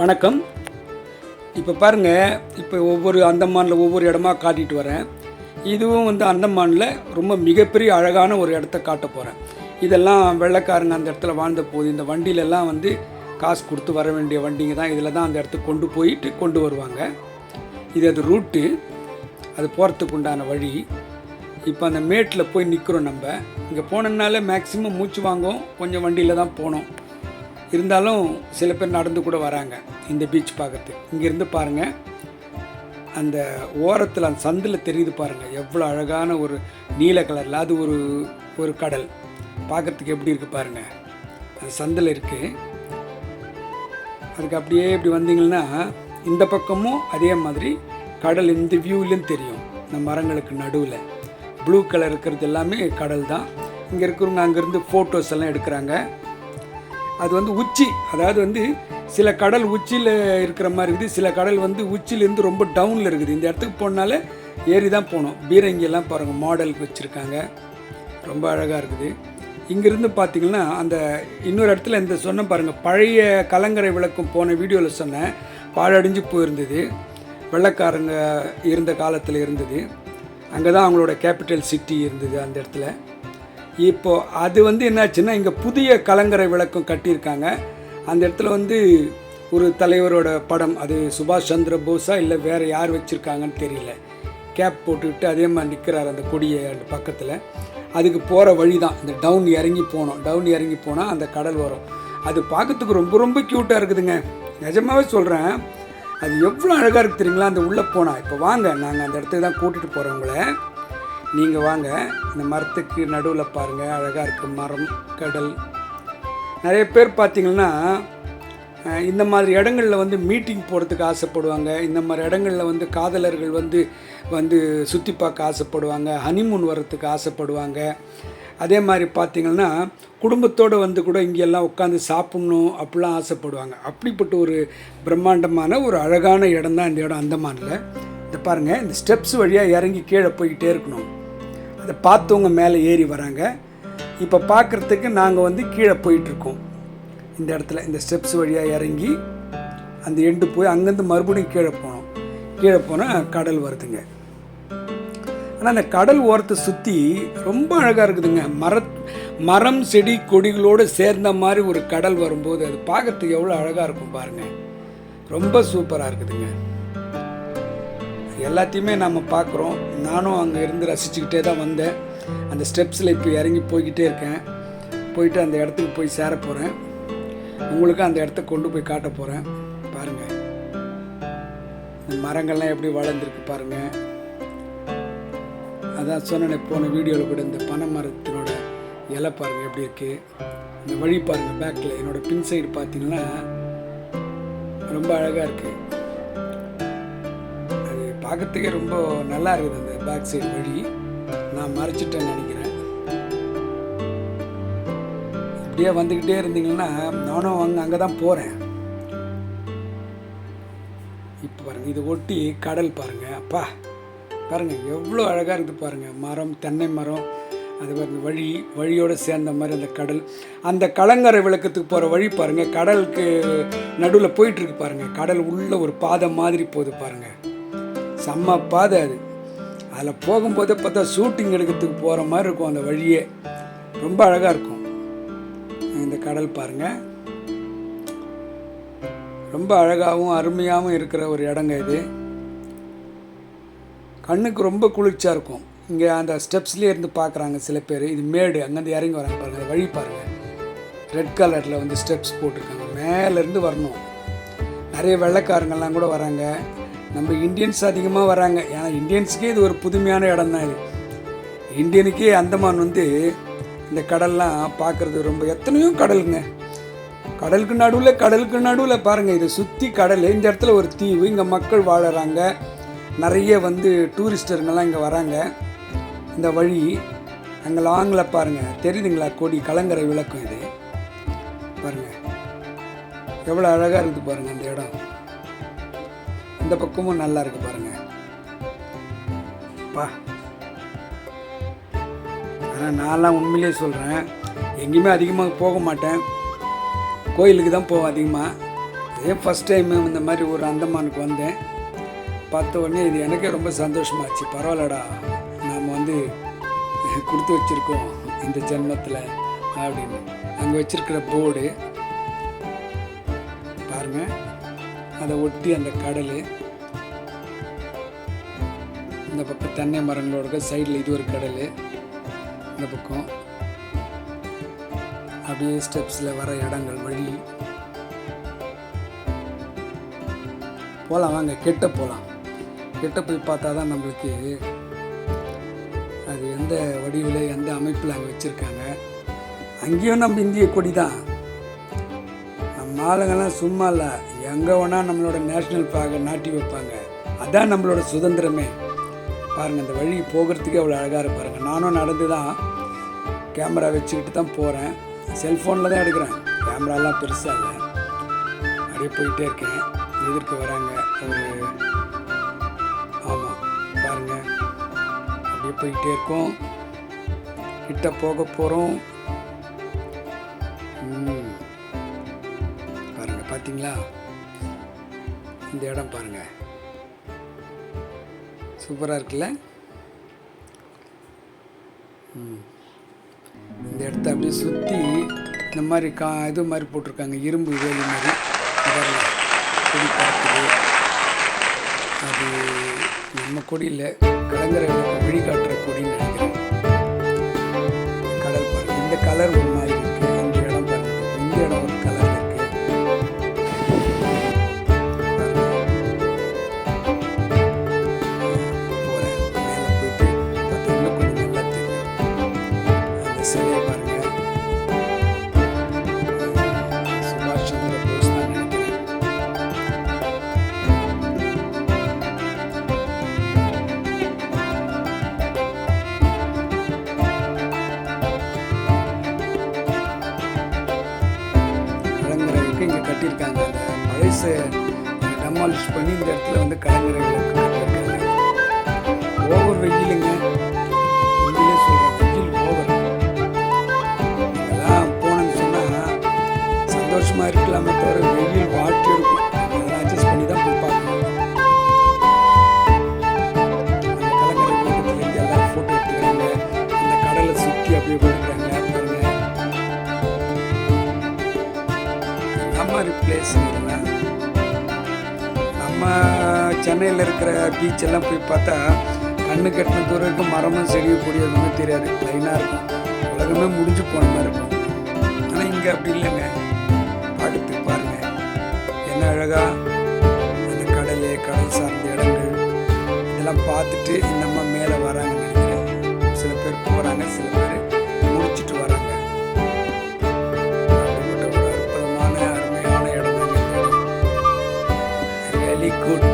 வணக்கம். இப்போ பாருங்கள் இப்போ ஒவ்வொரு அந்தமானில் ஒவ்வொரு இடமா காட்டிட்டு வரேன். இதுவும் வந்து அந்தமானில் ரொம்ப மிகப்பெரிய அழகான ஒரு இடத்த காட்ட போகிறேன் இதெல்லாம் வெள்ளைக்காரங்க அந்த இடத்துல வாழ்ந்த போது இந்த வண்டியிலெல்லாம் வந்து காசு கொடுத்து வர வேண்டிய வண்டிங்க தான். இதில் தான் அந்த இடத்துக்கு கொண்டு போயிட்டு கொண்டு வருவாங்க. இது அது ரூட்டு. அது போகிறதுக்கு உண்டான வழி. இப்போ அந்த மேட்டில் போய் நிற்கிறோம் நம்ம. இங்கே போனதுனால மேக்ஸிமம் மூச்சு வாங்கும் கொஞ்சம் வண்டியில் தான் போனோம். இருந்தாலும் சில பேர் நடந்து கூட வராங்க இந்த பீச் பார்க்கறதுக்கு. இங்கேருந்து பாருங்கள் அந்த ஓரத்தில் அந்த சந்தில் தெரியுது பாருங்கள் எவ்வளோ அழகான ஒரு நீல கலரில் அது ஒரு ஒரு கடல். பார்க்கறதுக்கு எப்படி இருக்குது பாருங்கள் அந்த சந்தில் இருக்குது அதுக்கு அப்படியே இப்படி வந்தீங்கன்னா இந்த பக்கமும் அதே மாதிரி கடல் இந்த வியூவிலும் தெரியும். இந்த மரங்களுக்கு நடுவில். ப்ளூ கலர் இருக்கிறது எல்லாமே கடல் தான். இங்கே இருக்கிறவங்க அங்கேருந்து ஃபோட்டோஸ் எல்லாம் எடுக்கிறாங்க. அது வந்து உச்சி. அதாவது வந்து சில கடல் உச்சியில் இருக்கிற மாதிரி இருக்குது. சில கடல் வந்து உச்சியிலேருந்து ரொம்ப டவுனில் இருக்குது. இந்த இடத்துக்கு போனாலே ஏறி தான் போகணும் பீரங்கியெல்லாம் பாருங்கள் மாடலுக்கு வச்சுருக்காங்க. ரொம்ப அழகாக இருக்குது. இங்கேருந்து பார்த்தீங்கன்னா அந்த இன்னொரு இடத்துல இந்த சொன்ன பாருங்கள் பழைய கலங்கரை விளக்கம் போன வீடியோவில் சொன்னேன் பாழடைஞ்சு போயிருந்தது. வெள்ளைக்காரங்க இருந்த காலத்தில் இருந்தது. அங்கே தான் அவங்களோட கேபிட்டல் சிட்டி இருந்தது அந்த இடத்துல. இப்போ அது வந்து என்னாச்சுன்னா இங்கே புதிய கலங்கரை விளக்கம் கட்டியிருக்காங்க. அந்த இடத்துல வந்து ஒரு தலைவரோட படம் அது சுபாஷ் சந்திர போஸா இல்லை வேறு யார் வச்சுருக்காங்கன்னு தெரியல. கேப் போட்டுக்கிட்டு அதே மாதிரி நிற்கிறார் அந்த கொடியை அந்த பக்கத்தில். அதுக்கு போகிற வழி தான் இந்த டவுன் இறங்கி போனோம். டவுன் இறங்கி போனால் அந்த கடல் வரும். அது பார்க்கறதுக்கு ரொம்ப ரொம்ப க்யூட்டாக இருக்குதுங்க. நிஜமாகவே சொல்கிறேன் அது எவ்வளோ அழகாக இருக்குது தெரியுங்களா? அந்த உள்ளே போனால் இப்போ வாங்க நாங்கள் அந்த இடத்துக்கு தான் கூட்டிகிட்டு போகிறவங்கள நீங்கள் வாங்க. இந்த மரத்துக்கு நடுவில் பாருங்கள் அழகாக இருக்குது மரம் கடல். நிறைய பேர் பார்த்திங்கன்னா இந்த மாதிரி இடங்களில் வந்து மீட்டிங் போகிறதுக்கு ஆசைப்படுவாங்க. இந்த மாதிரி இடங்களில் வந்து காதலர்கள் வந்து வந்து சுற்றி பார்க்க ஆசைப்படுவாங்க. ஹனிமூன் வர்றதுக்கு ஆசைப்படுவாங்க. அதே மாதிரி பார்த்திங்கன்னா குடும்பத்தோடு வந்து கூட இங்கெல்லாம் உட்காந்து சாப்பிட்ணும் அப்படிலாம் ஆசைப்படுவாங்க. அப்படிப்பட்ட ஒரு பிரம்மாண்டமான ஒரு அழகான இடம் தான் இந்த இடம் அந்தமானில். இந்த பாருங்கள் இந்த ஸ்டெப்ஸ் வழியாக இறங்கி கீழே போய்கிட்டே இருக்கணும். அதை பார்த்தவங்க மேலே ஏறி வராங்க. இப்போ பார்க்குறதுக்கு நாங்கள் வந்து கீழே போயிட்டுருக்கோம். இந்த இடத்துல இந்த ஸ்டெப்ஸ் வழியாக இறங்கி அந்த எண்டு போய் அங்கேருந்து மறுபடியும் கீழே போனோம். கீழே போனால் கடல் வருதுங்க. ஆனால் அந்த கடல் ஓரத்தை சுற்றி ரொம்ப அழகாக இருக்குதுங்க. மர மரம் செடி கொடிகளோடு சேர்ந்த மாதிரி ஒரு கடல் வரும்போது அது பார்க்கறதுக்கு எவ்வளோ அழகாக இருக்கும் பாருங்கள் ரொம்ப சூப்பராக இருக்குதுங்க. எல்லாத்தையுமே நம்ம பார்க்குறோம். நானும் அங்கே இருந்து ரசிச்சுக்கிட்டே தான் வந்தேன். அந்த ஸ்டெப்ஸில் இப்போ இறங்கி போய்கிட்டே இருக்கேன். போயிட்டு அந்த இடத்துக்கு போய் சேர போகிறேன் உங்களுக்கு அந்த இடத்த கொண்டு போய் காட்ட போகிறேன் பாருங்கள் இந்த மரங்கள்லாம் எப்படி வளர்ந்துருக்கு பாருங்கள் அதான் சொன்னேன் போன வீடியோவில் கூட இந்த பனை மரத்தினோட இலை பாருங்கள் எப்படி இருக்குது இந்த வழி பாருங்கள் பேக்கில் என்னோட பின் சைடு பார்த்தீங்கன்னா ரொம்ப அழகாக இருக்குது பார்க்கறதுக்கே ரொம்ப நல்லா இருக்குது அந்த பேக் சைடு வழி. நான் மறைச்சிட்டேன்னு நினைக்கிறேன். இப்படியே வந்துக்கிட்டே இருந்தீங்கன்னா நானும் அங்கே அங்கே தான் போகிறேன் இப்போ பாருங்கள் இதை ஒட்டி கடல் பாருங்கள் அப்பா. பாருங்கள் எவ்வளோ அழகாக இருக்குது பாருங்கள் மரம் தென்னை மரம் அது பாருங்கள் வழி வழியோடு சேர்ந்த மாதிரி அந்த கடல். அந்த கலங்கரை விளக்கத்துக்கு போகிற வழி பாருங்கள் கடலுக்கு நடுவில் போயிட்டுருக்கு பாருங்கள் கடல் உள்ள ஒரு பாதை மாதிரி போகுது பாருங்கள் செம்ம பாதை அது. அதில் போகும்போதே பார்த்தா ஷூட்டிங் எடுக்கிறதுக்கு போகிற மாதிரி இருக்கும் அந்த வழியே. ரொம்ப அழகாக இருக்கும். இந்த கடல் பாருங்கள் ரொம்ப அழகாகவும் அருமையாகவும் இருக்கிற ஒரு இடங்க இது. கண்ணுக்கு ரொம்ப குளிர்ச்சியாக இருக்கும். இங்கே அந்த ஸ்டெப்ஸ்லேயே இருந்து பார்க்குறாங்க சில பேர். இது மேடு. அங்கேருந்து இறங்கி வராங்க பாருங்கள் வழி பாருங்கள் ரெட் கலரில் வந்து ஸ்டெப்ஸ் போட்டிருக்காங்க. மேலேருந்து வரணும். நிறைய வெள்ளைக்காரங்கெல்லாம் கூட வராங்க. நம்ம இந்தியன்ஸ் அதிகமாக வராங்க. ஏன்னா இந்தியன்ஸுக்கே இது ஒரு புதுமையான இடம் தான் இது. இந்தியனுக்கே அந்தமான் வந்து இந்த கடல்லாம் பார்க்குறது ரொம்ப எத்தனையோ கடலுங்க. கடலுக்கு நடுவில் கடலுக்கு நடுவில் பாருங்கள் இதை சுற்றி கடல். இந்த இடத்துல ஒரு தீவு இங்கே மக்கள் வாழறாங்க. நிறைய வந்து டூரிஸ்டருங்கெல்லாம் இங்கே வராங்க. இந்த வழி அங்கே லாங்கில் பாருங்கள் தெரியுதுங்களா? கொடி கலங்கரை விளக்கம் இது. பாருங்கள் எவ்வளோ அழகாக இருக்குது பாருங்கள் அந்த இடம். இந்த பக்கமும் நல்லா இருக்கு பாருங்கள் பா. ஆனால் நான்லாம் உண்மையிலே சொல்கிறேன் எங்கேயுமே அதிகமாக போக மாட்டேன். கோயிலுக்கு தான் போவேன் அதிகமாக இதே ஃபஸ்ட் டைம் இந்த மாதிரி ஒரு அந்தமானுக்கு வந்தேன். பார்த்த உடனே இது எனக்கே ரொம்ப சந்தோஷமாச்சு. பரவாயில்லடா நாம் வந்து கொடுத்து வச்சுருக்கோம் இந்த ஜென்மத்தில் அப்படின்னு. அங்கே வச்சிருக்கிற போர்டு பாருங்கள் அதை ஒட்டி அந்த கடல் இந்த பக்கம் தென்னை மரங்களோட சைடில் இது ஒரு கடல் இந்த பக்கம். அப்படியே ஸ்டெப்ஸில் வர இடங்கள் வழி. போகலாம் வாங்க கெட்ட போகலாம் கெட்ட போய் பார்த்தா தான் நம்மளுக்கு அது எந்த வடிவில் எந்த அமைப்பில் அங்கே வச்சுருக்காங்க. அங்கேயும் நம்ம இந்திய கொடி தான். ஆளுங்கெல்லாம் சும்மா இல்லை. எங்கே வேணால் நம்மளோட நேஷ்னல் பார்க்க நாட்டி வைப்பாங்க. அதான் நம்மளோட சுதந்திரமே. பாருங்கள் இந்த வழி போகிறதுக்கே அவ்வளோ அழகாக இருப்பாருங்க நானும் நடந்து தான் கேமரா வச்சுக்கிட்டு தான் போகிறேன் செல்ஃபோனில் தான் எடுக்கிறேன். கேமராலாம் பெருசாக இல்லை. அப்படியே போயிட்டே இருக்கேன். எதிர்க்க வராங்க ஒரு ஆமாம் பாருங்கள் அப்படியே போயிட்டே இருக்கோம். கிட்ட போக போகிறோம் பார்த்தீங்களா? இந்த இடம் பாருங்க. சூப்பராக இருக்குல்ல? இந்த இடத்த அப்படியே சுற்றி இந்த மாதிரி கா இது மாதிரி போட்டிருக்காங்க. இரும்பு வேலி மாதிரி. கொடி பார்க்குது அது நம்ம கொடி இல்லை கலங்கரை வழிகாட்டுற கொடின்னு நினைக்கிறேன். கடல் இந்த கலர் ஒன்று டெமாலிஷ் பண்ணி இந்த இடத்துல வந்து கலங்கரைகளுக்கு சென்னையில் இருக்கிற பீச்செல்லாம் போய் பார்த்தா கண்ணு கட்டின தூரம் இருக்கும் மரமும் செடியும் கூடிய தெரியாது. லைனாக இருக்கும். உலகமே முடிஞ்சு போன மாதிரி இருக்கும். ஆனால் இங்கே அப்படி இல்லைங்க. படுத்து பாருங்கள் என்ன அழகாக அந்த கடல் கடல் சார்ந்த இடங்கள். இதெல்லாம் பார்த்துட்டு இந்த மேலே வராங்க சில பேர் போகிறாங்க சில பேர் முடிச்சுட்டு வராங்க. அப்படிப்பட்ட ஒரு அற்புதமான குட்